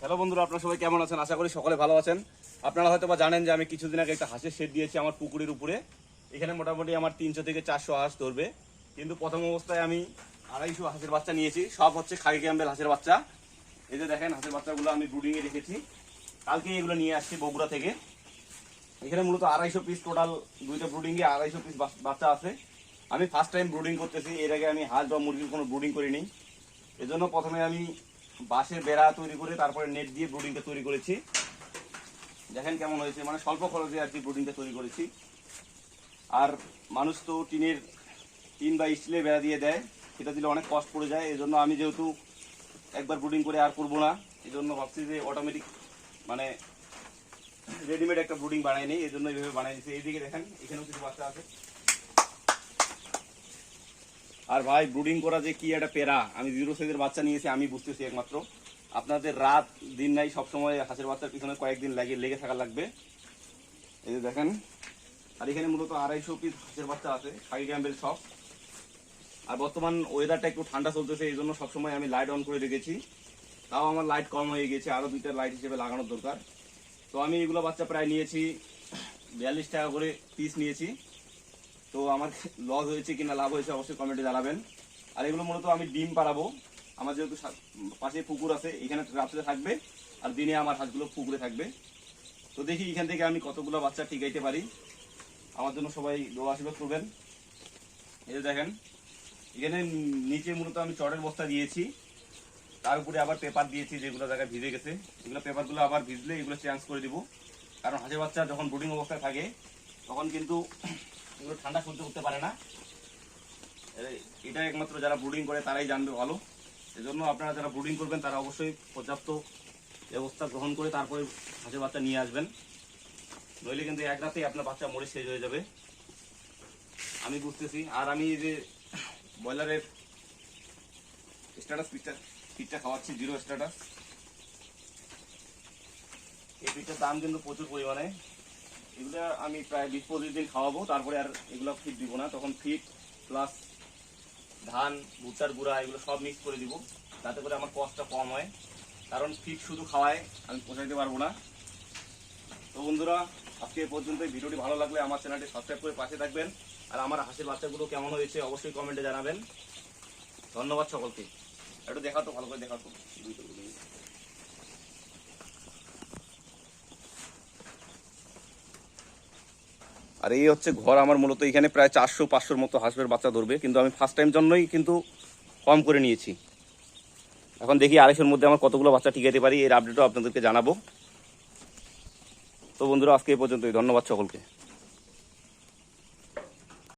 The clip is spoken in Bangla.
হ্যালো বন্ধুরা, আপনারা সবাই কেমন আছেন? আশা করি সকলে ভালো আছেন। আপনারা হয়তো বা জানেন যে আমি কিছুদিন আগে একটা হাঁসের শেড দিয়েছি আমার পুকুরের উপরে। এখানে মোটামুটি আমার তিনশো থেকে চারশো হাঁস ধরবে। কিন্তু প্রথম অবস্থায় আমি আড়াইশো হাঁসের বাচ্চা নিয়েছি। সব হচ্ছে খাগি ক্যাম্বেল হাঁসের বাচ্চা। এই যে দেখেন, হাঁসের বাচ্চাগুলো আমি ব্রুডিংয়ে রেখেছি। কালকে এগুলো নিয়ে আসছি বগুড়া থেকে। এখানে মূলত আড়াইশো পিস টোটাল দুইটা ব্রুডিংয়ে আড়াইশো পিস বাচ্চা আছে। আমি ফার্স্ট টাইম ব্রুডিং করতেছি, এর আগে আমি হাঁস বা মুরগির কোনো ব্রুডিং করিনি। এজন্য প্রথমে আমি বাঁশের বেড়া তৈরি করে তারপরে নেট দিয়ে ব্রুডিংটা তৈরি করেছি। দেখেন কেমন হয়েছে মানে স্বল্প খরচে আর কি ব্রুডিংটা তৈরি করেছি। আর মানুষ তো টিনের টিন বা স্টিলের বেড়া দিয়ে দেয়, সেটা দিলে অনেক কষ্ট পড়ে যায়। এই জন্য আমি যেহেতু একবার ব্রুডিং করে আর করব না এই জন্য ভাবছি যে অটোমেটিক মানে রেডিমেড একটা ব্রুডিং বানাই নিই এই জন্য এইভাবে বানাই দিচ্ছি এইদিকে দেখেন, এখানেও কিছু বাচ্চা আছে। আর ভাই ব্রুডিং করা যে কি একটা পেরা আমি জিরো সাইজের বাচ্চা নিয়েছি, আমি বুঝতেছি একমাত্র। আপনাদের রাত, দিন নাই, সবসময় হাঁসের বাচ্চার পিছনে কয়েকদিন লাগে লেগে থাকা লাগবে। এই যে দেখেন, আর এখানে মূলত আড়াইশো পিস হাঁসের বাচ্চা আছে, খাগি ক্যাম্বেল সব আর বর্তমান ওয়েদারটা একটু ঠান্ডা চলতেছে, এই জন্য সবসময় আমি লাইট অন করে রেখেছি। তাও আমার লাইট কম হয়ে গেছে আরও দুইটা লাইট হিসেবে লাগানোর দরকার। তো আমি এগুলো বাচ্চা প্রায় নিয়েছি, বিয়াল্লিশ টাকা করে পিস নিয়েছি। তো আমার লস হয়েছে কিনা, লাভ হয়েছে অবশ্যই কমেন্টে জানাবেন। আর এগুলো মূলত আমি ডিম পাড়াবো। আমার যেহেতু পাশে পুকুর আছে, এখানে রাত্রে থাকবে আর দিনে আমার হাঁসগুলো পুকুরে থাকবে। তো দেখি এখান থেকে আমি কতগুলো বাচ্চা টিকাইতে পারি। আমার জন্য সবাই দোয়া আশীর্বাদ করবেন। এই যে দেখেন, এখানে নিচে মূলত আমি চটের বস্তা দিয়েছি। তার উপরে আবার পেপার দিয়েছি, যেগুলো জায়গায় ভিজে গেছে। এগুলো পেপারগুলো আবার ভিজলে এগুলো চেঞ্জ করে দিব। কারণ হাঁসের বাচ্চা যখন ব্রুডিং অবস্থায় থাকে তখন কিন্তু এগুলো ঠান্ডা সহ্য করতে পারে না। এটা একমাত্র যারা ব্রুডিং করে তারাই জানবে ভালো। এজন্য আপনারা যারা ব্রুডিং করবেন, তারা অবশ্যই পর্যাপ্ত ব্যবস্থা গ্রহণ করে তারপরে হাঁসের বাচ্চা নিয়ে আসবেন। নইলে কিন্তু এক রাতেই আপনার বাচ্চা মরে শেষ হয়ে যাবে। আমি বুঝতেছি। আর আমি যে ব্রয়লারের স্ট্যাটাস পিকচার ফিটটা খাওয়াচ্ছি জিরো স্ট্যাটাস এই ফিটটার দাম কিন্তু প্রচুর পরিমাণে। এগুলো আমি প্রায় বিশ পঁচিশ দিন খাওয়াবো, তারপরে আর এগুলো ফিট দিব না। তখন ফিট প্লাস ধান, ভুট্টার গুঁড়া এগুলো সব মিক্স করে দিব। যাতে করে আমার কষ্টটা কম হয়। কারণ ফিট শুধু খাওয়ায় আমি পৌঁছাইতে পারব না। তো বন্ধুরা, আজকে পর্যন্ত ভিডিওটি ভালো লাগলে আমার চ্যানেলটি সাবস্ক্রাইব করে পাশে থাকবেন। আর আমার হাসির বাচ্চাগুলো কেমন হয়েছে অবশ্যই কমেন্টে জানাবেন। ধন্যবাদ সকলকে। একটু দেখাতো, ভালো করে দেখাতো। আর এই হচ্ছে ঘর আমার মূলত এখানে প্রায় চারশো পাঁচশোর মতো হাঁসের বাচ্চা ধরবে, কিন্তু আমি ফার্স্ট টাইম জন্যই কিন্তু কম করে নিয়েছি। এখন দেখি আড়াইশোর মধ্যে আমার কতগুলো বাচ্চা ঠিকাতে পারি, এর আপডেটও আপনাদেরকে জানাব। তো বন্ধুরা, আজকে এই পর্যন্তই। ধন্যবাদ সকলকে।